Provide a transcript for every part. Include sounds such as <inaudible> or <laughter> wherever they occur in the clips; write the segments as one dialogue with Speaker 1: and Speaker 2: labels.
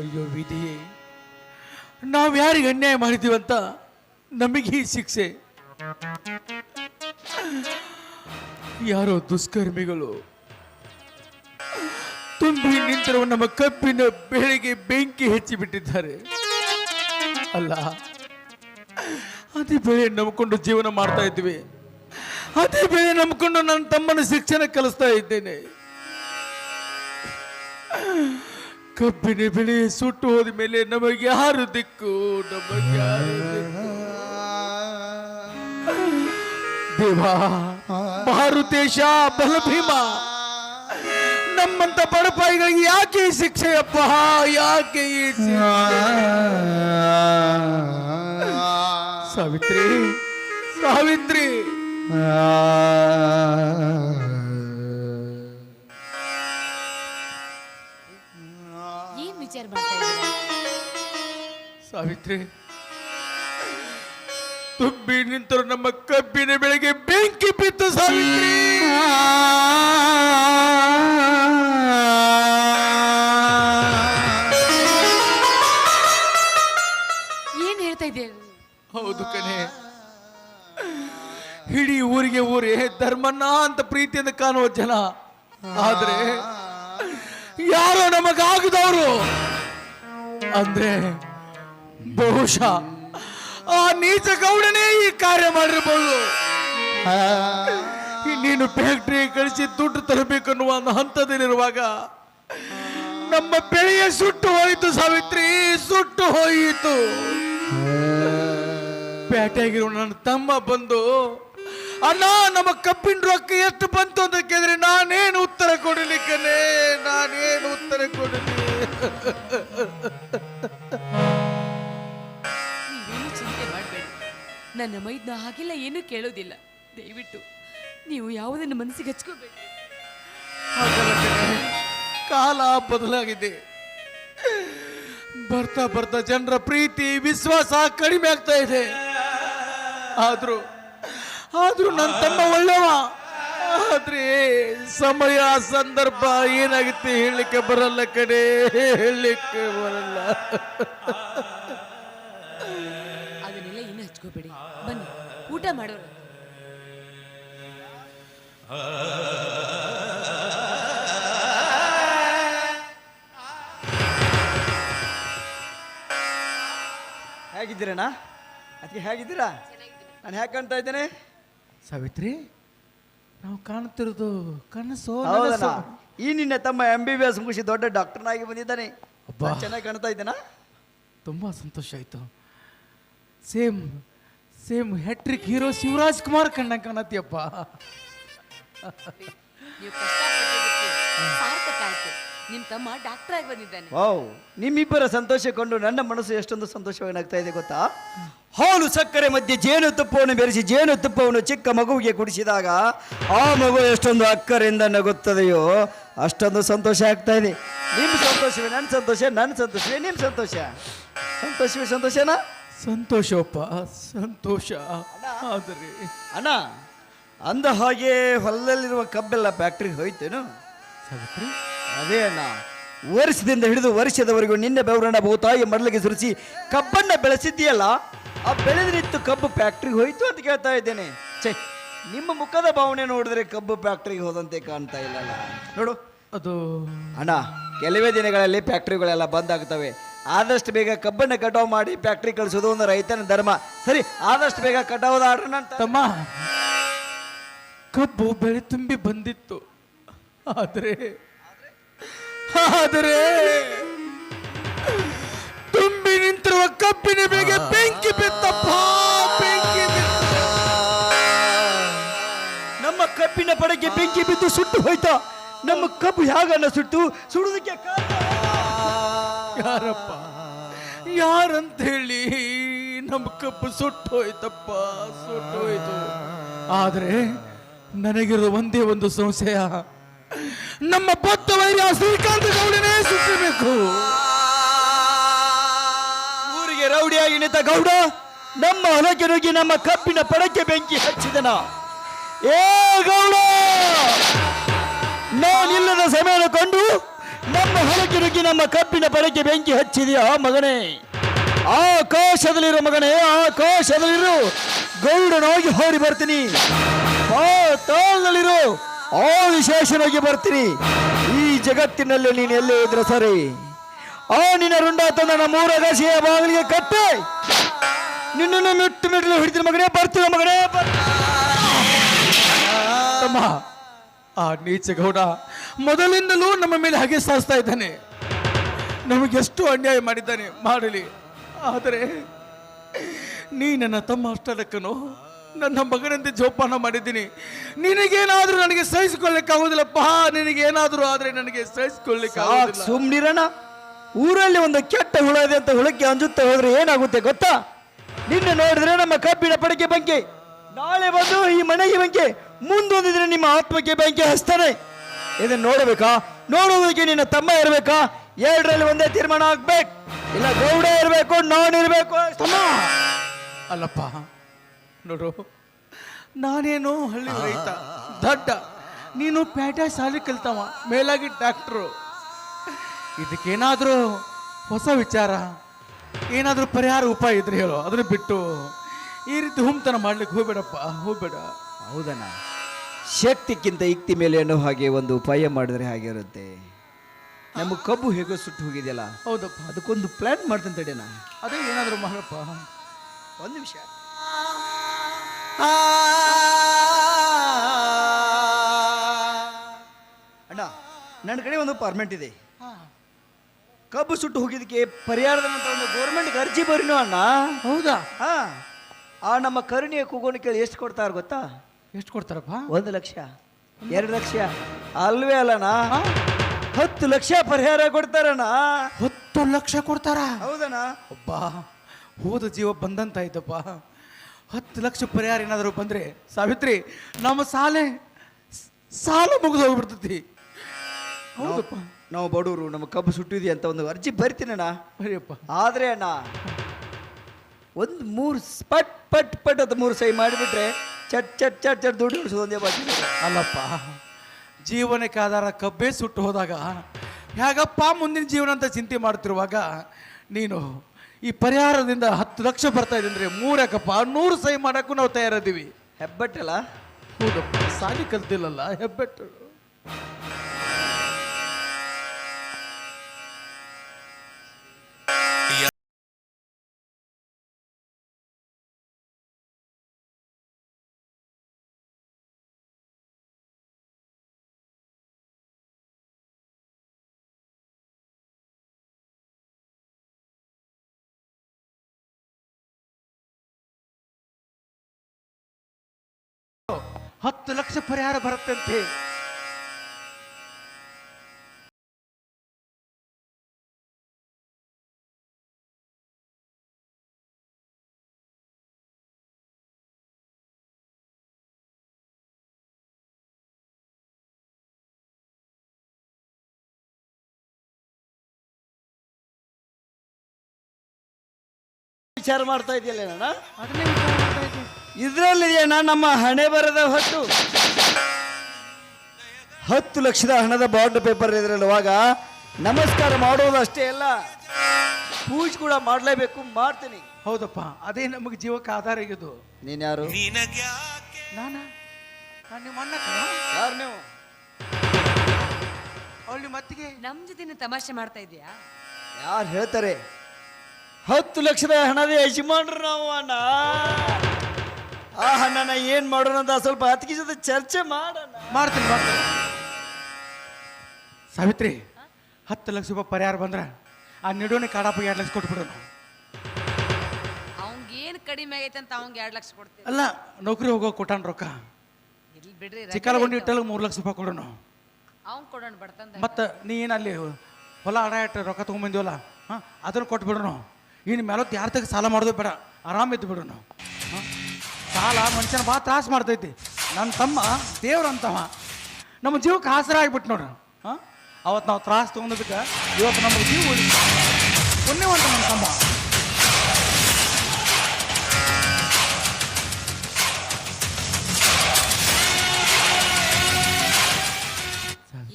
Speaker 1: ಅಯ್ಯೋ ವಿಧಿಯೇ ನಾವು ಯಾರಿಗೆ ಅನ್ಯಾಯ ಮಾಡಿದ್ದೀವಂತ ನಮಗೆ ಈ ಶಿಕ್ಷೆ. ಯಾರೋ ದುಷ್ಕರ್ಮಿಗಳು ತುಂಬಿ ನಿಂತಿರುವ ನಮ್ಮ ಕಬ್ಬಿನ ಬೆಳೆಗೆ ಬೆಂಕಿ ಹೆಚ್ಚಿ ಬಿಟ್ಟಿದ್ದಾರೆ. ಅಲ್ಲ, ಅದೇ ಬೆಳೆ ನಂಬಿಕೊಂಡು ಜೀವನ ಮಾಡ್ತಾ ಇದ್ವಿ ಅದೇ ಬೆಳೆ ನಂಬಿಕೊಂಡು ನನ್ನ ತಮ್ಮನ ಶಿಕ್ಷಣ ಕಲಿಸ್ತಾ ಇದ್ದೇನೆ. ಕಬ್ಬಿನ ಬೆಳೆ ಸುಟ್ಟು ಹೋದ ಮೇಲೆ ನಮಗೆ ಯಾರು ದಿಕ್ಕು ನಮಗೆ ಯಾರು ದಿಕ್ಕು? ದೇವ ಮಾರುತೇಶ ಬಲಭೀಮ ನಮ್ಮಂತ ಬಡಪಾಯಿಗಳಿಗೆ ಯಾಕೆ ಈ ಶಿಕ್ಷೆಯಪ್ಪ ಯಾಕೆ ಈ ಶಿಕ್ಷೆ? ಸಾವಿತ್ರಿ ಸಾವಿತ್ರಿ ಸಾವಿತ್ರಿ. ತುಂಬಿ ನಿಂತರು ನಮ್ಮ ಕಬ್ಬಿನ ಬೆಳೆಗೆ ಬೆಂಕಿ ಬಿತ್ತು ಸಾವಿತ್ರಿ.
Speaker 2: ಏನ್ ಹೇಳ್ತಾ ಇದ್ದೀರಾ
Speaker 1: ಹೌದು ಕಣೆ. ಇಡೀ ಊರಿಗೆ ಊರೇ ಧರ್ಮಣ್ಣ ಅಂತ ಪ್ರೀತಿಯಿಂದ ಕಾಣುವ ಜನ. ಆದ್ರೆ ಯಾರೋ ನಮಗಾಗದವರು. ಅಂದ್ರೆ ಬಹುಶಃ. ಆ ನೀಚ ಗೌಡನೇ ಈ ಕಾರ್ಯ ಮಾಡಿರ್ಬೋದು. ನೀನು ಫ್ಯಾಕ್ಟ್ರಿ ಕಳಿಸಿ ದುಡ್ಡು ತರಬೇಕನ್ನುವ ಒಂದು ಹಂತದಲ್ಲಿರುವಾಗ ನಮ್ಮ ಬೆಳೆಯ ಸುಟ್ಟು ಹೋಯಿತು ಸಾವಿತ್ರಿ, ಸುಟ್ಟು ಹೋಯಿತು. ಪೇಟೆಗಿರೋ ನನ್ನ ತಮ್ಮ ಬಂದು, ಅಣ್ಣ, ನಮ್ಮ ಕಬ್ಬಿನ ರೊಕ್ಕ ಎಷ್ಟು ಬಂತು ಅಂತ ಕೇಳಿದ್ರೆ, ನಾನೇನು ಉತ್ತರ ಕೊಡಲಿಕ್ಕೆ ನಾನೇನು ಉತ್ತರ ಕೊಡಲಿ?
Speaker 2: ನನ್ನ ಮೈದ್ನ ಹಾಗೆಲ್ಲ ಏನೂ ಕೇಳೋದಿಲ್ಲ. ದಯವಿಟ್ಟು ನೀವು ಯಾವುದನ್ನು ಮನಸ್ಸಿಗೆ ಹಚ್ಕೋಬೇಡಿ.
Speaker 1: ಕಾಲ ಬದಲಾಗಿದೆ. ಬರ್ತಾ ಬರ್ತಾ ಜನರ ಪ್ರೀತಿ, ವಿಶ್ವಾಸ ಕಡಿಮೆ ಆಗ್ತಾ ಇದೆ. ಆದ್ರೂ ಆದ್ರೂ ನನ್ನ ತಮ್ಮ ಒಳ್ಳೆಯವ ಆದ್ರೆ ಸಮಯ, ಸಂದರ್ಭ ಏನಾಗುತ್ತೆ ಹೇಳಲಿಕ್ಕೆ ಬರಲ್ಲ ಕಡೆ ಹೇಳಲಿಕ್ಕೆ ಬರಲ್ಲ.
Speaker 2: ಮಾಡೋಣ
Speaker 3: ಹೇಗಿದ್ದೀರಣ್ಣ? ಅದಕ್ಕೆ ಹೇಗಿದ್ದೀರಾ? ನಾನು ಹೇಗೆ ಕಾಣ್ತಾ ಇದ್ದೇನೆ?
Speaker 1: ಸಾವಿತ್ರಿ ನಾವು ಕಾಣ್ತಿರೋದು ಕನಸು
Speaker 3: ಹೌದಣ್ಣ? ಈ ನಿನ್ನ ತಮ್ಮ ಎಂ ಬಿ ಬಿ ಎಸ್ ಮುಗಿಸಿ ದೊಡ್ಡ ಡಾಕ್ಟರ್ನಾಗಿ ಬಂದಿದ್ದಾನೆ.
Speaker 1: ಅಬ್ಬಾ.
Speaker 3: ಚೆನ್ನಾಗಿ ಕಾಣ್ತಾ ಇದ್ದೇನಾ?
Speaker 1: ತುಂಬ ಸಂತೋಷ ಆಯಿತು. Same same hat-trick hero Shivaraj Kumar ಕಣ್ಣ ಕಾಣತಿಯಪ್ಪ.
Speaker 2: ನೀವು ಕಷ್ಟಪಟ್ಟಿದ್ದಕ್ಕೆ ಸಾರ್ಥಕ ಆಯ್ತು. ನಿಮ್ ತಮ್ಮ ಡಾಕ್ಟರ್ ಆಗಿ ಬಂದಿದ್ದಾನೆ.
Speaker 3: ವಾವ್ ನಿಮ್ಮಿಬ್ಬರ ಸಂತೋಷ ಕೊಂಡು ನನ್ನ ಮನಸ್ಸು ಎಷ್ಟೊಂದು ಸಂತೋಷವಾಗಿ ಆಗ್ತಾ ಇದೆ ಗೊತ್ತಾ? ಹಾಲು ಸಕ್ಕರೆ ಮಧ್ಯೆ ಜೇನು ತುಪ್ಪವನ್ನು ಬೆರೆಸಿ ಜೇನು ತುಪ್ಪವನ್ನು ಚಿಕ್ಕ ಮಗುವಿಗೆ ಕುಡಿಸಿದಾಗ ಆ ಮಗು ಎಷ್ಟೊಂದು ಅಕ್ಕರಿಂದ ನಗುತ್ತದೆಯೋ ಅಷ್ಟೊಂದು ಸಂತೋಷ ಆಗ್ತಾ ಇದೆ. ನಿಮ್ಮ ಸಂತೋಷವೇ ನನ್ನ ಸಂತೋಷ ನನ್ನ ಸಂತೋಷವೇ ನಿಮ್ಮ ಸಂತೋಷ. ಸಂತೋಷವೇ ಸಂತೋಷನಾ?
Speaker 1: ಸಂತೋಷಪ್ಪ ಸಂತೋಷ ಆದರೆ.
Speaker 3: ಅಣ್ಣ ಅಂದ ಹಾಗೆ ಹೊಲದಲ್ಲಿರುವ ಕಬ್ಬೆಲ್ಲ ಫ್ಯಾಕ್ಟ್ರಿಗೆ ಹೋಯ್ತೇನು?
Speaker 1: ಸಾವಿತ್ರಿ.
Speaker 3: ಅದೇ ಅಣ್ಣ. ವರ್ಷದಿಂದ ಹಿಡಿದು ವರ್ಷದವರೆಗೂ ನಿನ್ನೆ ಬೆವರಣ್ಣ ಭೂತಾಯಿ ಮರಳಿಗೆ ಸುರಿಸಿ ಕಬ್ಬನ್ನ ಬೆಳೆಸಿದ್ದೀಯಲ್ಲ ಆ ಬೆಳೆದಿತ್ತು ನಿಂತು ಕಬ್ಬು ಫ್ಯಾಕ್ಟ್ರಿಗೆ ಹೋಯ್ತು ಅಂತ ಕೇಳ್ತಾ ಇದ್ದೇನೆ. ಛೇ ನಿಮ್ಮ ಮುಖದ ಭಾವನೆ ನೋಡಿದ್ರೆ ಕಬ್ಬು ಫ್ಯಾಕ್ಟ್ರಿಗೆ ಹೋದಂತೆ ಕಾಣ್ತಾ ಇಲ್ಲಲ್ಲ. ನೋಡು.
Speaker 1: ಅದು
Speaker 3: ಅಣ್ಣ ಕೆಲವೇ ದಿನಗಳಲ್ಲಿ ಫ್ಯಾಕ್ಟ್ರಿಗಳೆಲ್ಲ ಬಂದ್ ಆಗ್ತವೆ. ಆದಷ್ಟು ಬೇಗ ಕಬ್ಬನ್ನ ಕಟಾವು ಮಾಡಿ ಫ್ಯಾಕ್ಟ್ರಿ ಕಳಿಸೋದು ಒಂದು ರೈತನ ಧರ್ಮ. ಸರಿ ಆದಷ್ಟು ಬೇಗ ಕಟಾವದ ಆರ್ಡರ್ ಅಂತ
Speaker 1: ತಮ್ಮ ಕಬ್ಬು ಬೆಳೆ ತುಂಬಿ ಬಂದಿತ್ತು. ಆದರೆ ಆದರೆ ತುಂಬಿ ನಿಂತಿರುವ ಕಬ್ಬಿನ ಬೇಗ ಬೆಂಕಿ ಬಿತ್ತಪ್ಪ ಬೆಂಕಿ ಬಿತ್ತು.
Speaker 3: ನಮ್ಮ ಕಬ್ಬಿನ ಪಡೆಗೆ ಬೆಂಕಿ ಬಿದ್ದು ಸುಟ್ಟು ಹೋಯ್ತಾ ನಮ್ಮ ಕಬ್ಬು ಹೇಗನ್ನ ಸುಟ್ಟು ಸುಡುವುದಕ್ಕೆ ಕಾರಣ?
Speaker 1: ಯಾರಪ್ಪ? ಯಾರಂತ ಹೇಳಿ ನಮ್ಮ ಕಪ್ಪು ಸುಟ್ಟು ಹೋಯ್ತಪ್ಪ ಸುಟ್ಟು ಹೋಯ್ತು ಆದ್ರೆ ನನಗಿರೋ ಒಂದೇ ಒಂದು ಸಂಶಯ. ನಮ್ಮ ಬದ್ಧ ವೈರ್ಯ ಶ್ರೀಕಾಂತ ಗೌಡನೇ ಸುಟ್ಟಬೇಕು
Speaker 3: ಊರಿಗೆ ರೌಡಿಯಾಗಿ ನಿಂತ ಗೌಡ, ನಮ್ಮ ಹೊಲಕ್ಕೆ ನಮ್ಮ ಕಪ್ಪಿನ ಪಡಕ್ಕೆ ಬೆಂಕಿ ಹಚ್ಚಿದನ. ಏ ಗೌಡ! ನಾನಿಲ್ಲದ ಸಮಯ ಕಂಡು ನಮ್ಮ ಹೊಲಕಿರುಗಿ ನಮ್ಮ ಕಬ್ಬಿನ ಪಡಕ್ಕೆ ಬೆಂಕಿ ಹಚ್ಚಿದೆಯಾ ಮಗನೇ? ಆಕಾಶದಲ್ಲಿರೋ ಮಗನೇ, ಆಕಾಶದಲ್ಲಿರು. ಗೌಡನಾಗಿ ಹೋರಿ ಬರ್ತೀನಿ. ಪಾತಾಳದಲ್ಲಿರು ಆ ವಿಶೇಷನಾಗಿ ಬರ್ತೀನಿ. ಈ ಜಗತ್ತಿನಲ್ಲಿ ನೀನು ಎಲ್ಲೇ ಇದ್ರೆ ಸರಿ. ಆ ನಿನ್ನ ರುಂಡ ತಂದ ನಮ್ಮ ಮೂರಗಾಸಿಯ ಬಾಗಿಲಿಗೆ ಕಟ್ಟೆ. ನಿನ್ನನ್ನು ಮೆಟ್ಟು ಮೆಟ್ಟಲು ಹಿಡಿದಿನ ಮಗನೇ ಬರ್ತೀನ ಮಗನೇ?
Speaker 1: ಆ ನೀಚ ಗೌಡ ಮೊದಲಿಂದಲೂ ನಮ್ಮ ಮೇಲೆ ಹಗೆ ಸಾಸ್ತಾ ಇದ್ದಾನೆ. ನಮಗೆಷ್ಟು ಅನ್ಯಾಯ ಮಾಡಿದ್ದಾನೆ ಮಾಡಲಿ. ಆದರೆ ನೀ ನನ್ನ ತಮ್ಮ ಅಷ್ಟಲಕ್ಕನು ನನ್ನ ಮಗನಂತೆ ಜೋಪಾನ ಮಾಡಿದ್ದೀನಿ. ನಿನಗೇನಾದರೂ ನನಗೆ ಸಹಿಸಿಕೊಳ್ಳಕ್ಕಾಗೋದಿಲ್ಲಪ್ಪ ನಿನಗೇನಾದರೂ ಆದರೆ ನನಗೆ ಸಹಿಸಿಕೊಳ್ಳಿಕ್ಕೆ
Speaker 3: ಸುಮ್ಮನಿರೋಣ ಊರಲ್ಲಿ ಒಂದು ಕೆಟ್ಟ ಹುಳ ಇದೆ ಅಂತ ಹುಳಕ್ಕೆ ಅಂಜುತ್ತಾ ಹೋದ್ರೆ ಏನಾಗುತ್ತೆ ಗೊತ್ತಾ? ನಿನ್ನೆ ನೋಡಿದ್ರೆ ನಮ್ಮ ಕಬ್ಬಿನ ಪಡಿಕೆ ಬಂಕೆ. ನಾಳೆ ಬಂದು ಈ ಮನೆಗೆ ಬಂಕೆ. ಮುಂದೊಂದಿದ್ರೆ ನಿಮ್ಮ ಆತ್ಮಕ್ಕೆ ಬೆಂಕಿ ಹಚ್ತಾನೆ. ಇದನ್ನ ನೋಡಬೇಕಾ? ನೋಡುವುದಕ್ಕೆ ನಿನ್ನ ತಮ್ಮ ಇರಬೇಕಾ? ಎರಡರಲ್ಲಿ ಒಂದೇ ತೀರ್ಮಾನ ಆಗ್ಬೇಕು. ಇಲ್ಲ ಗೌಡ ಇರಬೇಕು ನಾನು ಇರಬೇಕು
Speaker 1: ತಮ್ಮ! ಅಲ್ಲಪ್ಪ ನೋಡು. ನಾನೇನು ಹಳ್ಳಿ ರೈತ ದೊಡ್ಡ. ನೀನು ಪೇಟೆ ಸಾಲಿ ಕಲ್ತವ ಮೇಲಾಗಿ ಡಾಕ್ಟ್ರು. ಇದಕ್ಕೇನಾದರೂ ಹೊಸ ವಿಚಾರ ಏನಾದರೂ ಪರಿಹಾರ ಉಪಾಯ ಇದ್ರೆ ಹೇಳು ಅದನ್ನು ಬಿಟ್ಟು ಈ ರೀತಿ ಹುಮ್ತನ ಮಾಡ್ಲಿಕ್ಕೆ ಹೋಗ್ಬೇಡಪ್ಪ ಹೋಗ್ಬೇಡ.
Speaker 3: ಹೌದಣ್ಣ. ಶಕ್ತಿಕ್ಕಿಂತ ಇಕ್ತಿ ಮೇಲೆ ಅನ್ನೋ ಹಾಗೆ ಒಂದು ಉಪಾಯ ಮಾಡಿದ್ರೆ ಹಾಗೆ ಇರುತ್ತೆ ನಮ್ಮ ಕಬ್ಬು ಹೇಗೋ ಸುಟ್ಟು ಹೋಗಿದೆಯಲ್ಲ?
Speaker 1: ಹೌದಪ್ಪ.
Speaker 3: ಅದಕ್ಕೊಂದು ಪ್ಲಾನ್ ಮಾಡ್ತೀನಿ ತಡೆನಾ
Speaker 1: ಅದೇ ಏನಾದರೂ ಮಾಡಪ್ಪ
Speaker 3: ಒಂದು ನಿಮಿಷ. ಅಣ್ಣ ನನ್ನ ಕಡೆ ಒಂದು ಅಪಾರ್ಟ್ಮೆಂಟ್ ಇದೆ. ಕಬ್ಬು ಸುಟ್ಟು ಹೋಗಿದ್ದಕ್ಕೆ ಪರಿಹಾರದ ಒಂದು ಗೌರ್ಮೆಂಟ್ಗೆ ಅರ್ಜಿ ಬರೀನು ಅಣ್ಣ?
Speaker 1: ಹೌದಾ?
Speaker 3: ಹಾ. ಆ ನಮ್ಮ ಕರುಣಿಯ ಕೂಗೋಣ ಕೇಳಿ ಎಷ್ಟು ಕೊಡ್ತಾರ ಗೊತ್ತಾ?
Speaker 1: ಎಷ್ಟು ಕೊಡ್ತಾರಪ್ಪ?
Speaker 3: ಒಂದು ಲಕ್ಷ. ಎರಡು ಲಕ್ಷ. ಅಲ್ವೇ ಅಲ್ಲಣ್ಣ? ಹತ್ತು ಲಕ್ಷ ಪರಿಹಾರ ಕೊಡ್ತಾರಣ್ಣ.
Speaker 1: ಹತ್ತು ಲಕ್ಷ ಕೊಡ್ತಾರ?
Speaker 3: ಹೌದಣ್ಣ.
Speaker 1: ಒಬ್ಬ ಹೋದ ಜೀವ ಬಂದಂತಾಯ್ತಪ್ಪ ಹತ್ತು ಲಕ್ಷ ಪರಿಹಾರ ಏನಾದರೂ ಬಂದರೆ ಸಾವಿತ್ರಿ ನಮ್ಮ ಸಾಲೆ ಸಾಲ ಮುಗಿದು ಹೋಗ್ಬಿಡ್ತೈತಿ. ಹೌದಪ್ಪ.
Speaker 3: ನಾವು ಬಡವರು ನಮ್ಮ ಕಬ್ಬು ಸುಟ್ಟಿದ್ವಿ ಅಂತ ಒಂದು ಅರ್ಜಿ ಬರ್ತೀನಣ್ಣ.
Speaker 1: ಬರೀಪ್ಪ
Speaker 3: ಆದರೆ ಅಣ್ಣ ಒಂದು ಮೂರು ಪಟ್ ಪಟ್ ಪಟ್ ಅದು ಮೂರು ಸೈ ಮಾಡಿಬಿಟ್ರೆ ಚಟ್ ಚಟ್ ಚಟ್ ಚಟ್ ದುಡ್ಡು ಉಳಿಸೋದು ಒಂದೇ ಬಾಕಿ
Speaker 1: ಅಲ್ಲಪ್ಪ ಜೀವನಕ್ಕೆ ಆಧಾರ ಕಬ್ಬೇ ಸುಟ್ಟು ಹೋದಾಗ ಹೇಗಪ್ಪ ಮುಂದಿನ ಜೀವನ ಅಂತ ಚಿಂತೆ ಮಾಡ್ತಿರುವಾಗ ನೀನು ಈ ಪರಿಹಾರದಿಂದ ಹತ್ತು ಲಕ್ಷ ಬರ್ತಾ ಇದ್ರೆ ಮೂರಕ್ಕಪ್ಪ ನೂರು ಸಹಿ ಮಾಡೋಕ್ಕೂ ನಾವು ತಯಾರಿದ್ದೀವಿ.
Speaker 3: ಹೆಬ್ಬೆಟ್ಟಲ್ಲ
Speaker 1: ಹೌದಪ್ಪ ಸಾಲಿ ಕಲ್ತಿಲ್ಲಲ್ಲ ಹೆಬ್ಬೆಟ್ಟು. ಹತ್ತು ಲಕ್ಷ ಪರಿಹಾರ ಬರುತ್ತಂತೆ
Speaker 3: ವಿಚಾರ ಮಾಡ್ತಾ ಇದೆಯಲ್ಲ ಅಣ್ಣ ಇದರಲ್ಲಿದೆಯಣ್ಣ ನಮ್ಮ ಹಣೆ ಬರದ ಹೊತ್ತು ಹತ್ತು ಲಕ್ಷದ ಹಣದ ಬಾಂಡ್ ಪೇಪರ್ ಇದ್ರಲ್ಲವಾಗ ನಮಸ್ಕಾರ ಮಾಡೋದು ಅಷ್ಟೇ ಅಲ್ಲ ಪೂಜೆ ಕೂಡ ಮಾಡಲೇಬೇಕು ಮಾಡ್ತೀನಿ.
Speaker 1: ಹೌದಪ್ಪ ಅದೇ ನಮಗೆ ಜೀವಕ್ಕೆ ಆಧಾರ ಆಗಿದ್ದು.
Speaker 3: ನೀನ್ ಯಾರು?
Speaker 1: ನಾನ? ನಾನು ನಿಮ್ಮ ಅಣ್ಣ
Speaker 3: ಯಾರು ನೀವು?
Speaker 1: ಅವಳು ನಿಮ್ಮ ಅತ್ತಿಗೆ?
Speaker 2: ನಮ್ ಜೊತೆ ತಮಾಷೆ ಮಾಡ್ತಾ ಇದೀಯಾ
Speaker 3: ಯಾರು ಹೇಳ್ತಾರೆ? ಹತ್ತು ಲಕ್ಷದ ಹಣದ ಯಜಮಾನ್ರು ನಾವು ಅಣ್ಣ. ಆ ಏನ್ ಮಾಡೋಣ ಅಂತ ಸ್ವಲ್ಪ ಹತ್ತಿಗೆ ಜೊತೆ ಚರ್ಚೆ ಮಾಡೋಣ.
Speaker 1: ಮಾಡ್ತೀನಿ ಮಾಡ್ತೀನಿ. ಸಾವಿತ್ರಿ ಹತ್ತು ಲಕ್ಷ ರೂಪಾಯಿ ಪರಿಹಾರ ಬಂದ್ರ ಆ ನಿಡೋಣಿ ಕಾಡಪ್ಪ ಎರಡು ಲಕ್ಷ ಕೊಟ್ಬಿಡೋಣ.
Speaker 2: ಅವಂಗ ಏನ್ ಕಡಿಮೆ ಆಗೈತೆ ಅಂತ ಅವಂಗ ಎರಡ್ ಲಕ್ಷ ಕೊಡ್ತೀವಿ.
Speaker 1: ಅಲ್ಲ ನೌಕರಿ ಹೋಗೋ ಕೊಟ್ಟಾನ ರೊಕ್ಕ.
Speaker 2: ಇಲ್ಲಿ ಬಿಡ್ರಿ
Speaker 1: ಚಿಕ್ಕಲಗೊಂಡಿ ಇಟ್ಟಲ್ಲಿ ಮೂರು ಲಕ್ಷ ರೂಪಾಯಿ ಕೊಡೋಣ.
Speaker 2: ಅವ್ನ್ ಕೊಡೋಣ ಬರ್ತಂದ
Speaker 1: ಮತ್ತು ನೀ ಏನು ಅಲ್ಲಿ ಹೊಲ ಅಡ ಇಟ್ಟು ರೊಕ್ಕ ತೊಗೊಂಬಂದಿವಲ್ಲ ಹಾಂ ಅದನ್ನು ಕೊಟ್ಬಿಡೋಣ. ಇನ್ನು ಮೇಲೊತ್ತು ಯಾರ ತಗ ಸಾಲ ಮಾಡೋದು ಬೇಡ ಆರಾಮ ಇದ್ದು ಬಿಡೋಣ ಸಾಲ ಮನುಷ್ಯನ ಭಾಳ ತ್ರಾಸ ಮಾಡ್ತೈತಿ. ನನ್ನ ತಮ್ಮ ದೇವ್ರಂತವ. ನಮ್ಮ ಜೀವಕ್ಕೆ ಆಸರ ಆಗ್ಬಿಟ್ಟು ನೋಡ್ರಿ. ಹಾಂ? ಅವತ್ತು ನಾವು ತ್ರಾಸ ತೊಗೊಂಡದಕ್ಕೆ ಇವತ್ತು ನಮಗೆ ಜೀವ ಉಳಿ ಪುಣ್ಯವಂತ ನನ್ನ ತಮ್ಮ.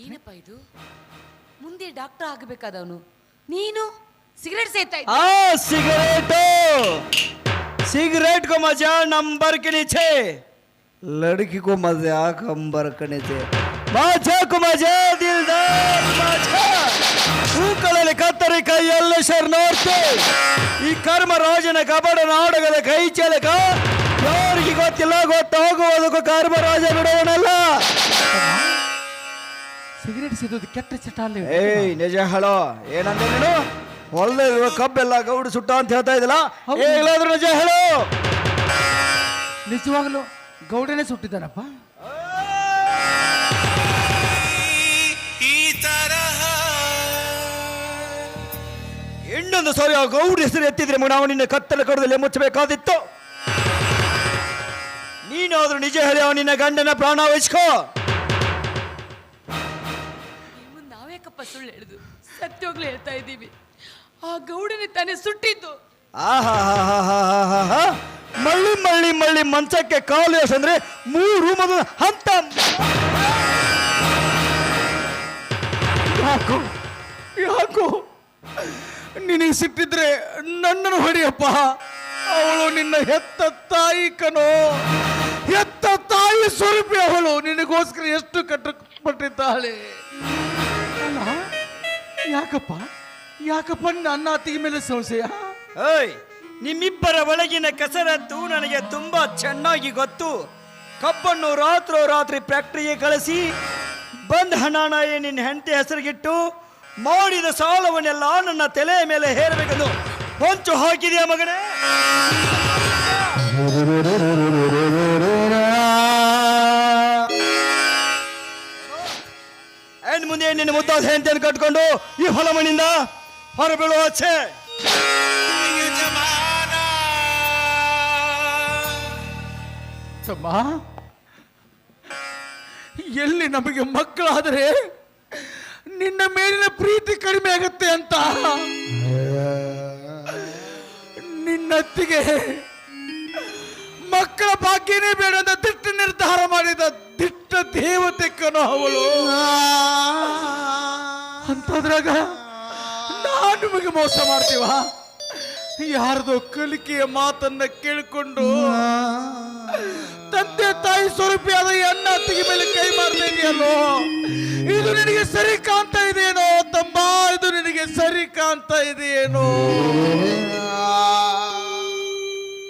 Speaker 2: ಏನಪ್ಪ ಇದು? ಮುಂದೆ ಡಾಕ್ಟರ್ ಆಗಬೇಕಾದವನು. ನೀನು? ಸಿಗರೇಟ್ ಸೇತಾ ಆ
Speaker 3: आ सिगरेट सिगरेट को मजा नंबर के नीचे लड़की को मजा कंबर के नीचे माझा को मजा दिलदार माझा ಹೂಗಳಲ್ಲಿ ಕತ್ತರಿ ಕೈಯಲ್ಲಿ ಶರಣೋರ್ತೆ ಈ ಕರ್ಮ ರಾಜನ ಕಬಡ ನಾಟಕದ ಕೈ ಚಲಕ ಯಾರಿಗೆ ಗೊತ್ತಿಲ್ಲ ಗೊತ್ತಾಗುವುದಕ್ಕೂ ಕರ್ಮ ರಾಜ ಬಿಡುವನಲ್ಲ
Speaker 1: ಸಿಗರೇಟ್ ಸೇದೋದು ಕೆಟ್ಟ ಚಟ ಅಲ್ಲ
Speaker 3: ಏಯ್ ನಿಜ ಹೇಳೋ ಏನಂದೆ ನೀನು ಹೊಲದಲ್ಲಿರುವ ಕಬ್ಬೆಲ್ಲ ಗೌಡು ಸುಟ್ಟ ಅಂತ ಹೇಳ್ತಾ ಇದ್ದಲ್ಲ?
Speaker 1: ಹೌದು.
Speaker 3: ನಿಜ ಹೇಳು.
Speaker 1: ನಿಜವಾಗ್ಲು ಗೌಡನೇ ಸುಟ್ಟಿದ್ದಾನಪ್ಪ
Speaker 3: ಇನ್ನೊಂದು ಸಾರಿ ಆ ಗೌಡ ಹೆಸರು ಎತ್ತಿದ್ರೆ ನಾವು ನಿನ್ನ ಕತ್ತಲ ಕಡದಲ್ಲಿ ಮುಚ್ಚಬೇಕಾದಿತ್ತು. ನೀನಾದ್ರೂ ನಿಜ ಹೇಳಿ ಅವ ನಿನ್ನ ಗಂಡನ ಪ್ರಾಣ ವಹಿಸ್ಕೋ.
Speaker 2: ನಾವೇಕಪ್ಪ ಸುಳ್ಳು ಹೇಳುದು ಸತ್ಯವಾಗ್ಲೂ ಹೇಳ್ತಾ ಇದ್ದೀವಿ. ಆ ಗೌಡನೇ ತಾನೇ ಸುಟ್ಟಿದ್ದು.
Speaker 3: ಮಳ್ಳಿ ಮಳ್ಳಿ ಮಳ್ಳಿ ಮಂಚಕ್ಕೆ ಕಾಲು ಅಂದ್ರೆ ಮೂರು ಮೊದಲ ಹಂತ.
Speaker 1: ಯಾಕೋ ಯಾಕೋ? ನಿನಗೆ ಸಿಟ್ಟಿದ್ರೆ ನನ್ನನ್ನು ಹೊಡಿಯಪ್ಪ. ಅವಳು ನಿನ್ನ ಹೆತ್ತ ತಾಯಿ ಕಣೋ. ಹೆತ್ತ ತಾಯಿ ಸ್ವರೂಪಿ ಅವಳು. ನಿನಗೋಸ್ಕರ ಎಷ್ಟು ಕಟ್ಟಪಟ್ಟಿದ್ದಾಳೆ ಯಾಕಪ್ಪ? ಯಾಕಪ್ಪ ನನ್ನ ಅತ್ತಿಗೆ ಮೇಲೆ ಸಂಶಯ
Speaker 3: ಏಯ್, ನಿಮ್ಮಿಬ್ಬರ ಒಳಗಿನ ಕಸರತ್ತು ನನಗೆ ತುಂಬಾ ಚೆನ್ನಾಗಿ ಗೊತ್ತು. ಕಬ್ಬನ್ನು ರಾತ್ರೋ ರಾತ್ರಿ ಫ್ಯಾಕ್ಟರಿಗೆ ಕಳಿಸಿ, ಬಂದ ಹಣನ ನಿನ್ನ ಹೆಂಡತಿ ಹೆಸರಿಗಿಟ್ಟು, ಮಾಡಿದ ಸಾಲವನ್ನೆಲ್ಲ ನನ್ನ ತಲೆಯ ಮೇಲೆ ಹೇರಬೇಕನ್ನು ಹೊಂಚು ಹಾಕಿದೆಯಾ ಮಗನೇ? ಮುಂದೆ ನಿನ್ನ ಮುದ್ದಾದ ಹೆಂಡತಿಯನ್ನು ಕಟ್ಕೊಂಡು ಈ ಹೊಲ ಹೊರಬೀಳುವ ಆಚೆ.
Speaker 1: ತಮ್ಮ ಎಲ್ಲಿ ನಮಗೆ ಮಕ್ಕಳಾದರೆ ನಿನ್ನ ಮೇಲಿನ ಪ್ರೀತಿ ಕಡಿಮೆ ಆಗುತ್ತೆ ಅಂತ. ನಿನ್ನತ್ತಿಗೆ ಮಕ್ಕಳ ಭಾಗ್ಯನೇ ಬೇಡ ಅಂತ ದಿಟ್ಟ ನಿರ್ಧಾರ ಮಾಡಿದ ದಿಟ್ಟ ದೇವತೆ ಕನೋ ಅವಳು. ಅಂತದ್ರಾಗ ನಿಮಗೆ ಮೋಸ ಮಾಡ್ತೀವ? ಯಾರದೋ ಕಲಿಕೆಯ ಮಾತನ್ನ ಕೇಳಿಕೊಂಡು ತಂದೆ ತಾಯಿ ಸ್ವರೂಪಿಯಾದ ಅಣ್ಣ ಅತ್ತಿಗೆ ಮೇಲೆ ಕೈ ಮಾಡ್ತಾ ಇದು ನಿನಗೆ ಸರಿ ಕಾಣ್ತಾ ಇದೆಯೇನೋ ತಮ್ಮ ಇದು ನಿನಗೆ ಸರಿ ಕಾಣ್ತಾ ಇದೆಯೇನೋ?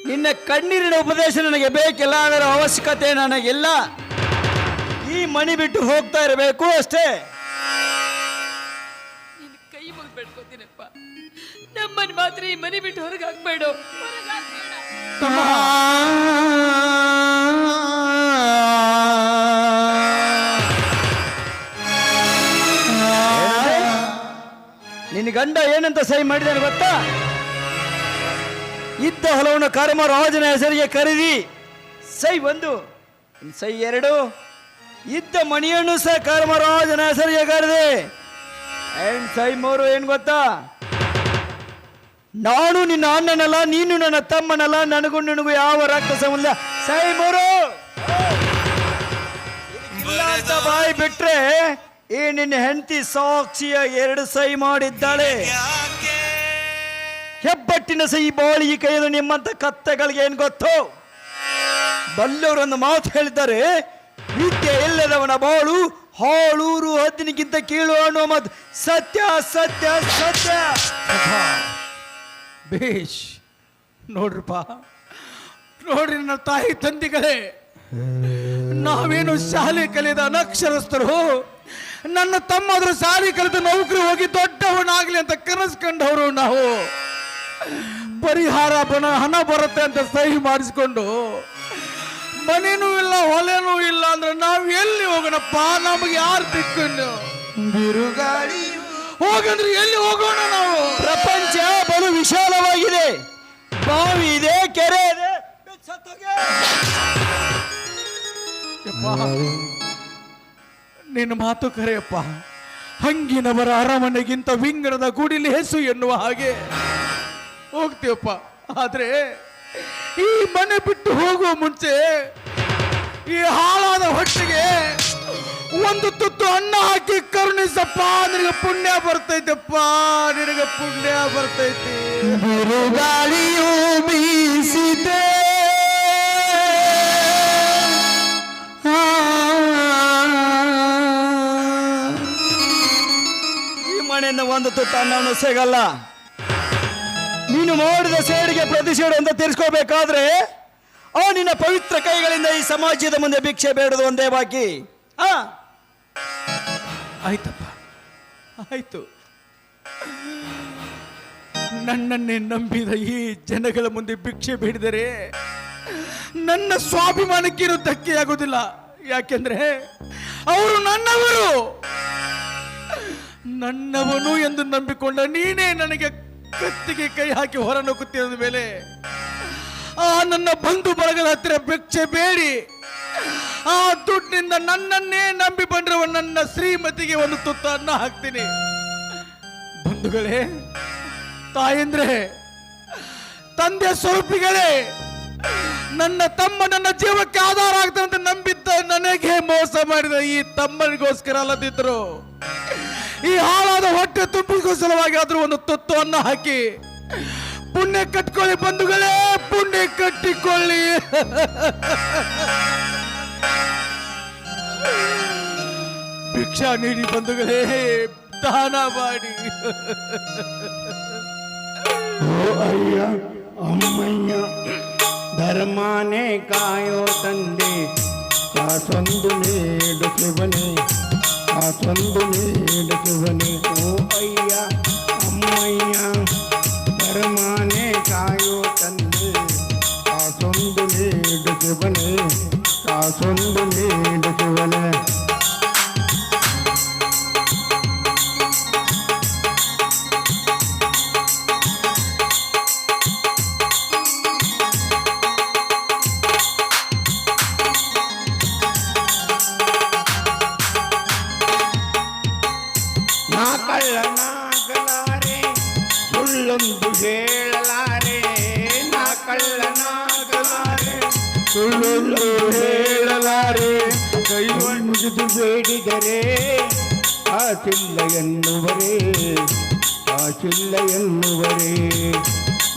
Speaker 3: ನಿನ್ನ ಕಣ್ಣೀರಿನ ಉಪದೇಶ ನನಗೆ ಬೇಕಿಲ್ಲ, ಅದರ ಅವಶ್ಯಕತೆ ನನಗಿಲ್ಲ. ಈ ಮಣಿ ಬಿಟ್ಟು ಹೋಗ್ತಾ ಇರಬೇಕು ಅಷ್ಟೇ.
Speaker 2: ನಮ್ಮನ್ನು ಮಾತ್ರ ಈ ಮನೆ ಬಿಟ್ಟು ಹೊರಗೆ ಹಾಕ್ಬೇಡ.
Speaker 3: ನಿನ್ನ ಗಂಡ ಏನಂತ ಸಹಿ ಮಾಡಿದಾನೆ ಗೊತ್ತಾ? ಇದ್ದ ಹೊಲವನ್ನು ಕರ್ಮ ರಾಜನ ಹೆಸರಿಗೆ ಕರೆದಿ, ಸೈ ಒಂದು, ಸೈ ಎರಡು. ಇದ್ದ ಮಣಿಯನ್ನು ಸಹ ಕರ್ಮರಾಜನ ಹೆಸರಿಗೆ ಕರೆದೆ. ಸೈ ಮೂರು, ಏನು ಗೊತ್ತಾ? ನಾನು ನಿನ್ನ ಅಣ್ಣನಲ್ಲ, ನೀನು ನನ್ನ ತಮ್ಮನಲ್ಲ, ನನಗೂ ನಿನಗೂ ಯಾವ ರಕ್ತ ಸಂಬಂಧ ಸೈ ಮೂರು ಇಲ್ಲ ಅಂತ ಬಾಯಿ ಬಿಟ್ರೆ ಈ ನಿನ್ನ ಹೆಂಡತಿ ಸಾಕ್ಷಿಯ ಎರಡು ಸೈ ಮಾಡಿದ್ದಾಳೆ. ಹೆಬ್ಬಟ್ಟಿನ ಸೈ ಬಾಳಿ ಈ ನಿಮ್ಮಂತ ಕತ್ತೆಗಳಿಗೆ ಏನ್ ಗೊತ್ತು? ಬಲ್ಲವರೊಂದು ಮಾತು ಹೇಳಿದ್ದಾರೆ, ವಿದ್ಯೆ ಎಲ್ಲದವನ ಬಾಳು ಹಾಳೂರು ಹದ್ದಿನಿಗಿಂತ ಕೀಳು ಅನ್ನೋ ಮಾತು. ಸತ್ಯ ಸತ್ಯ ಸತ್ಯ.
Speaker 1: ಬೇಷ್. ನೋಡ್ರಪ್ಪ. ನೋಡ್ರಿ ನನ್ನ ತಾಯಿ ತಂದೆಗಳೇ. ನಾವೇನು ಶಾಲೆ ಕಲಿದ ಅನಕ್ಷರಸ್ಥರು? ನನ್ನ ತಮ್ಮದ್ರು ಶಾಲೆ ಕಲಿತು ನೌಕರಿ ಹೋಗಿ ದೊಡ್ಡವನಾಗ್ಲಿ ಅಂತ ಕನಸ್ಕೊಂಡವರು ನಾವು. ಪರಿಹಾರ ಬನ ಹಣ ಬರುತ್ತೆ ಅಂತ ಸಹಿ ಮಾಡಿಸ್ಕೊಂಡು. ಮನೇನೂ ಇಲ್ಲ, ಹೊಲೆನೂ ಇಲ್ಲ ಅಂದ್ರೆ ನಾವು ಎಲ್ಲಿ ಹೋಗೋಣಪ್ಪ? ನಮಗೆ ಯಾರು
Speaker 3: ಬಿರುಗಾಳಿ
Speaker 1: ಹೋಗಂದ್ರೆ ಎಲ್ಲಿ ಹೋಗೋಣ ನಾವು?
Speaker 3: ಪ್ರಪಂಚ ಬಲು ವಿಶಾಲವಾಗಿದೆ. ಬಾವಿ ಇದೆ ಕೆರೆ ಇದೆ.
Speaker 1: ನಿನ್ನ ಮಾತು ಕರೆಯಪ್ಪ. ಹಂಗಿನವರ ಅರಮನೆಗಿಂತ ವಿಂಗಡದ ಗುಡಿಲಿ ಹೆಸು ಎನ್ನುವ ಹಾಗೆ. ಹೋಗ್ತೀವಪ್ಪ ಆದ್ರೆ ಈ ಮನೆ ಬಿಟ್ಟು ಹೋಗುವ ಮುಂಚೆ ಈ ಹಾಳಾದ ಹೊಟ್ಟೆಗೆ ಒಂದು ತುತ್ತು ಅಣ್ಣ ಹಾಕಿ ಕರುಣಿಸಪ್ಪ ನಿನಗೆ ಪುಣ್ಯ ಬರ್ತೈತಪ್ಪ ನಿನಗೆ ಪುಣ್ಯ ಬರ್ತೈತಿ.
Speaker 3: ಬಿರುಗಾಳಿಯು ಬೀಸಿದೆ. ಈ ಮನೆಯಿಂದ ಒಂದು ತುತ್ತು ಅನ್ನವನ್ನು ಸಿಗಲ್ಲ. ನೀನು ಮಾಡಿದ ಸೇಡಿಗೆ ಪ್ರತಿಷೇಧ ಅಂತ ತೀರಿಸ್ಕೋಬೇಕಾದ್ರೆ ಆ ನಿನ್ನ ಪವಿತ್ರ ಕೈಗಳಿಂದ ಈ ಸಮಾಜದ ಮುಂದೆ ಭಿಕ್ಷೆ ಬೇಡದು ಒಂದೇ ಬಾಕಿ. ಆ.
Speaker 1: ಆಯ್ತಪ್ಪ. ಆಯ್ತು. ನನ್ನನ್ನೇ ನಂಬಿದ ಈ ಜನಗಳ ಮುಂದೆ ಭಿಕ್ಷೆ ಬೇಡಿದರೆ ನನ್ನ ಸ್ವಾಭಿಮಾನಕ್ಕೇನು ಧಕ್ಕೆಯಾಗೋದಿಲ್ಲ ಯಾಕೆಂದ್ರೆ ಅವರು ನನ್ನವರು. ನನ್ನವನು ಎಂದು ನಂಬಿಕೊಂಡ ನೀನೇ ನನಗೆ ಕತ್ತಿಗೆ ಕೈ ಹಾಕಿ ಹೊರ ಮೇಲೆ ಆ ನನ್ನ ಬಂಧು ಬಳಗದ ಹತ್ತಿರ ಭಿಕ್ಷೆ ಬೇಡಿ. ಆ ದುಡ್ಡಿನಿಂದ ನನ್ನನ್ನೇ ನಂಬಿ ಬಂದಿರುವ ನನ್ನ ಶ್ರೀಮತಿಗೆ ಒಂದು ತುತ್ತನ್ನ ಹಾಕ್ತೀನಿ. ಬಂಧುಗಳೇ, ತಾಯಂದ್ರೆ, ತಂದೆ ಸ್ವರೂಪಿಗಳೇ, ನನ್ನ ತಮ್ಮ ನನ್ನ ಜೀವಕ್ಕೆ ಆಧಾರ ಆಗ್ತದಂತ ನಂಬಿದ್ದ ನನಗೆ ಮೋಸ ಮಾಡಿದ ಈ ತಮ್ಮನಿಗೋಸ್ಕರ ಅಲ್ಲದಿದ್ರು ಈ ಹಾಳಾದ ಹೊಟ್ಟೆ ತುಂಬಿಗೋಸ್ಕರವಾಗಿ ಆದ್ರೂ ಒಂದು ತುತ್ತು ಅನ್ನ ಹಾಕಿ, ಪುಣ್ಯ ಕಟ್ಕೊಳ್ಳಿ ಬಂಧುಗಳೇ, ಪುಣ್ಯ ಕಟ್ಟಿಕೊಳ್ಳಿ. <laughs> ಭಿಕ್ಷಾ ನೀಡಿ ಬಂಧುಗಳೇ ದಾನ ಮಾಡಿ
Speaker 4: ಓ ಅಯ್ಯ ಅಮ್ಮಯ್ಯ ಧರ್ಮಾನೇ ಕಾಯೋ ತಂದೆ ಕಾಸೊಂದು ನೀಡು ಶಿವನೇ ಕಾಸೊಂದು ನೀಡು ಶಿವನೇ ಓ ಅಯ್ಯ ಅಮ್ಮಯ್ಯ ಧರ್ಮಾನೇ ಕಾಯೋ ತಂದೆ ಕಾಸೊಂದು ನೀಡು ಶಿವನೇ ಕಾಸೊಂದು ನೀಡು ಶಿವನೇ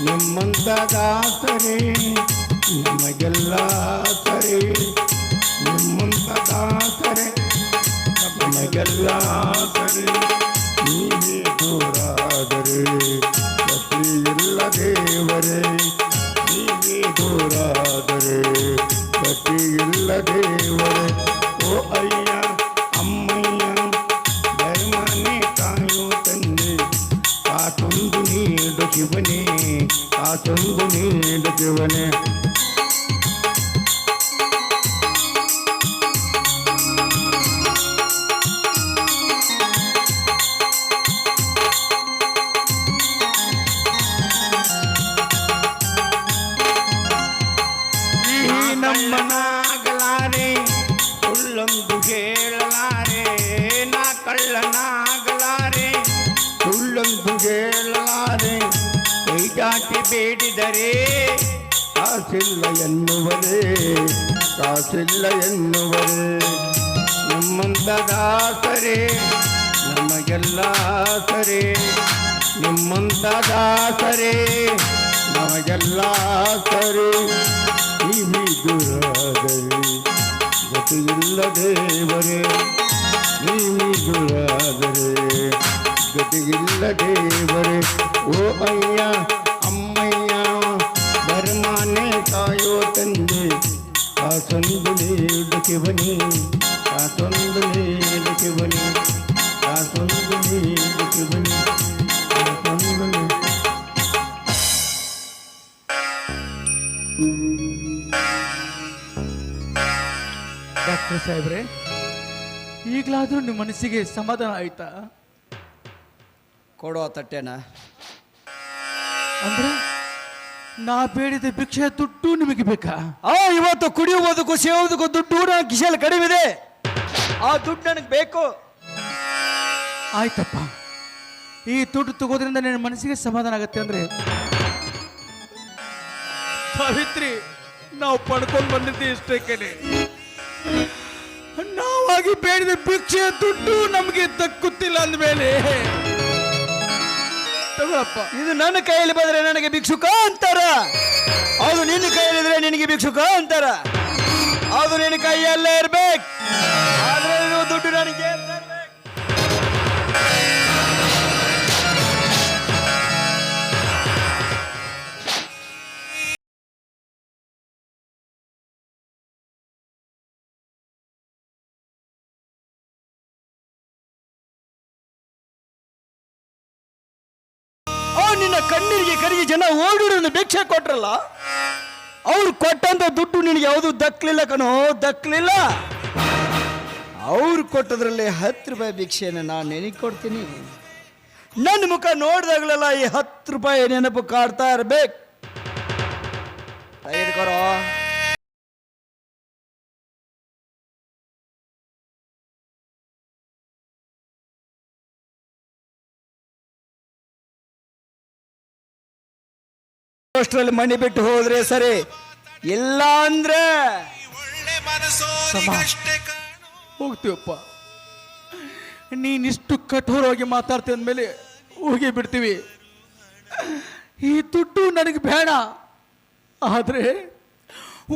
Speaker 4: ನಿಮ್ಮಂತ ದಾಸರೇ ನಮಗೆಲ್ಲ ಸರಿ. ನಿಮ್ಮಂತ ದಾಸರೇ ನಮಗೆಲ್ಲ ಸರಿ. ಕಾಸಿಲ್ಲ ಎನ್ನುವರೇ ಕಾಸಿಲ್ಲ ಎನ್ನುವರೇ ನಿಮ್ಮಂತ ದಾಸರೇ ನಮಗೆಲ್ಲ ಸರೇ ನಿಮ್ಮಂತ ದಾಸರೇ ನಮಗೆಲ್ಲ ಸರಿ ನೀವಿ ದುರಾದರೆ ಗತಿಯಿಲ್ಲ ದೇವರೇ ನೀವಿ ದುರಾದರೆ ಗತಿಯಿಲ್ಲ ದೇವರೇ ಓ ಅಯ್ಯ
Speaker 1: ಡಾಕ್ಟರ್ ಸಾಹೇಬ್ರೆ ಈಗಲಾದರೂ ನಿಮ್ಮ ಮನಸ್ಸಿಗೆ ಸಮಾಧಾನ ಆಯ್ತಾ?
Speaker 3: ಕೊಡೋ ತಟ್ಟೆನ.
Speaker 1: ಅಂದ್ರೆ? ನಾ ಬೇಡಿದ ಭಿಕ್ಷೆ ದುಡ್ಡು ನಿಮಗೆ ಬೇಕಾ?
Speaker 3: ಆ ಇವತ್ತು ಕುಡಿಯುವುದಕ್ಕೂ ಸೇವುದಕ್ಕೂ ದುಡ್ಡು ನನ್ನ ಕಿಸೆಯಲ್ಲಿ ಕಡಿಮೆ ಇದೆ ಆ ದುಡ್ಡು ನನಗೆ ಬೇಕು.
Speaker 1: ಆಯ್ತಪ್ಪ. ಈ ದುಡ್ಡು ತಗೋದ್ರಿಂದ ನಿನ್ನ ಮನಸ್ಸಿಗೆ ಸಮಾಧಾನ ಆಗತ್ತೆ ಅಂದ್ರೆ? ಸಾವಿತ್ರಿ ನಾವು ಪಡ್ಕೊಂಡು ಬಂದಿದ್ದೆ ಇಷ್ಟೇ ಕಣೆ ನಾವು ಕಠೋರವಾಗಿ ಬೇಡಿದ ಭಿಕ್ಷೆಯ ದುಡ್ಡು ನಮಗೆ ದಕ್ಕುತ್ತಿಲ್ಲ ಅಂದಮೇಲೆ. ತಗೊಳಪ್ಪ
Speaker 3: ಇದು ನನ್ನ ಕೈಯಲ್ಲಿ ಬಂದ್ರೆ ನನಗೆ ಭಿಕ್ಷುಕ ಅಂತಾರ. ಅದು ನಿನ್ನ ಕೈಯಲ್ಲಿದ್ರೆ ನಿನಗೆ ಭಿಕ್ಷುಕ ಅಂತಾರ. ಅದು ನಿನ್ನ ಕೈಯಲ್ಲೇ ಇರ್ಬೇಕು. ಆದ್ರೆ ದುಡ್ಡು ನನಗೆ ನಿನ್ನ ಕಣ್ಣೀರಿಗೆ ಕರಿಗೆ ಜನ ಓಡಿಡೋದು ಭಿಕ್ಷೆ ಕೊಟ್ರಲ್ಲ, ಅವ್ರು ಕೊಟ್ಟಂತ ದುಡ್ಡು ನಿನಗೆ ಯಾವುದು ದಕ್ಕಲಿಲ್ಲ ಕಣೋ ದಕ್ಕಲಿಲ್ಲ ಅವ್ರು ಕೊಟ್ಟದ್ರಲ್ಲಿ ಹತ್ತು ರೂಪಾಯಿ ಭಿಕ್ಷೆಯನ್ನು ನಾನು ನೆನಪು ಕೊಡ್ತೀನಿ. ನನ್ನ ಮುಖ ನೋಡಿದಾಗಲೆಲ್ಲ ಈ ಹತ್ತು ರೂಪಾಯಿ ನೆನಪು ಕಾಡ್ತಾ ಇರ್ಬೇಕು. ತೆಗೆದುಕೊರೋ ಅಷ್ಟರಲ್ಲಿ ಮನೆ ಬಿಟ್ಟು ಹೋದ್ರೆ ಸರಿ. ಇಲ್ಲ ಅಂದ್ರೆ
Speaker 1: ಹೋಗ್ತೀವಪ್ಪ. ನೀನಿಷ್ಟು ಕಠೋರವಾಗಿ ಮಾತಾಡ್ತೀವಿ ಅಂದಮೇಲೆ ಹೋಗಿ ಬಿಡ್ತೀವಿ. ಈ ದುಡ್ಡು ನನಗೆ ಬೇಡ. ಆದರೆ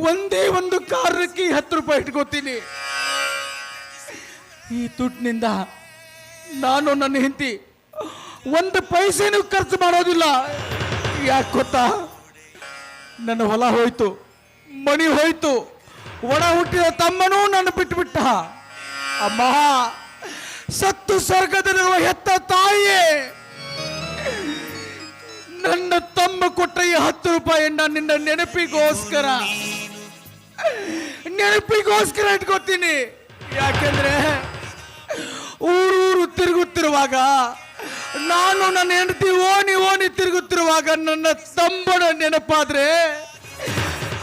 Speaker 1: ಒಂದೇ ಒಂದು ಕಾರಕ್ಕೆ ಈ ಹತ್ತು ರೂಪಾಯಿ ಇಟ್ಕೋತೀನಿ. ಈ ದುಡ್ಡಿನಿಂದ ನಾನು ನನ್ನ ಹೆಂಡತಿ ಒಂದು ಪೈಸೆನೂ ಖರ್ಚು ಮಾಡೋದಿಲ್ಲ. ಯಾಕೆ ಗೊತ್ತಾ? ನನ್ನ ಹೊಲ ಹೋಯ್ತು ಮಣಿ ಹೋಯ್ತು, ಒಣ ಹುಟ್ಟಿದ ತಮ್ಮನೂ ನನ್ನ ಬಿಟ್ಟುಬಿಟ್ಟ ಅಮ್ಮ, ಸತ್ತು ಸ್ವರ್ಗದಲ್ಲಿರುವ ಹೆತ್ತ ತಾಯಿಯೇ, ನನ್ನ ತಮ್ಮ ಕೊಟ್ಟ ಈ ಹತ್ತು ರೂಪಾಯಿಯನ್ನ ನಿನ್ನ ನೆನಪಿಗೋಸ್ಕರ. ನೆನಪಿಗೋಸ್ಕರ ಇಟ್ಕೋತೀನಿ. ಯಾಕೆಂದ್ರೆ ಊರೂರು ತಿರುಗುತ್ತಿರುವಾಗ ನಾನು ನನ್ನ ಹೆಂಡತಿ ಓಣಿ ಓಣಿ ತಿರುಗುತ್ತಿರುವಾಗ ನನ್ನ ತಮ್ಮನ ನೆನಪಾದ್ರೆ,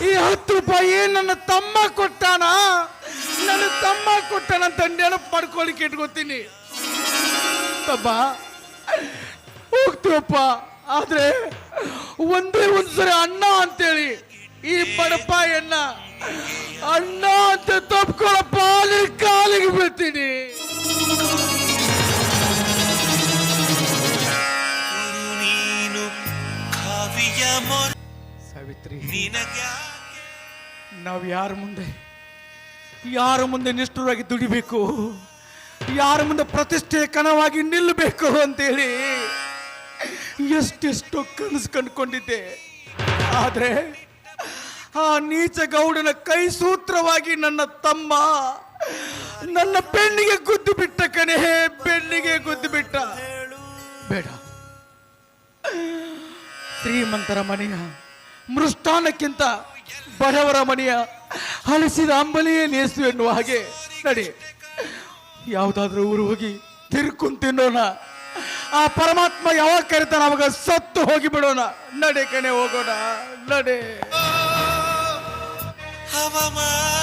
Speaker 1: ಈ ಹತ್ತು ರೂಪಾಯಿ ನನ್ನ ತಮ್ಮ ಕೊಟ್ಟಾನ? ನನ್ನ ತಮ್ಮ ಕೊಟ್ಟಾನಂತ ನೆನಪು ಪಡ್ಕೊಳ್ಳಿಕ್ಕೆ ಇಟ್ಕೋತೀನಿ. ತಮ್ಮ, ಹೋಗ್ತೀವಪ್ಪ, ಆದ್ರೆ ಒಂದೇ ಒಂದ್ಸರಿ ಅಣ್ಣ ಅಂತೇಳಿ, ಈ ಬಡಪಾಯನ್ನ ಅಣ್ಣ ಅಂತ ತಪ್ಕೊಳಪ್ಪ ಅಲ್ಲಿ ಕಾಲಿಗೆ ಬೀಳ್ತೀನಿ. ಸಾವಿತ್ರಿ ನಾವು ಯಾರ ಮುಂದೆ ಯಾರ ಮುಂದೆ ನಿಷ್ಠುರಾಗಿ ದುಡಿಬೇಕು? ಯಾರ ಮುಂದೆ ಪ್ರತಿಷ್ಠೆ ಕಣವಾಗಿ ನಿಲ್ಲಬೇಕು ಅಂತೇಳಿ ಎಷ್ಟೆಷ್ಟು ಕನಸು ಕಂಡುಕೊಂಡಿದ್ದೆ. ಆದರೆ ಆ ನೀಚ ಗೌಡನ ಕೈ ಸೂತ್ರವಾಗಿ ನನ್ನ ತಮ್ಮ ನನ್ನ ಬೆನ್ನಿಗೆ ಗುದ್ದು ಬಿಟ್ಟ ಕಣೆ ಬೆನ್ನಿಗೆ ಗುದ್ದು ಬಿಟ್ಟ. ಬೇಡ. ಶ್ರೀಮಂತರ ಮನೆಯ ಮೃಷ್ಟಾನಕ್ಕಿಂತ ಬಡವರ ಮನೆಯ ಹಲಸಿದ ಅಂಬಲಿಯೇ ನೇಸು ಎನ್ನುವ ಹಾಗೆ ನಡಿ. ಯಾವುದಾದ್ರೂ ಊರು ಹೋಗಿ ತಿರ್ಕೊಂಡು ತಿನ್ನೋಣ. ಆ ಪರಮಾತ್ಮ ಯಾವಾಗ ಕರೀತಾನ ಅವಾಗ ಸತ್ತು ಹೋಗಿ ಬಿಡೋಣ. ನಡೆ ಕಣೆ ಹೋಗೋಣ. ನಡೆ.
Speaker 5: ಹವಾಮಾನ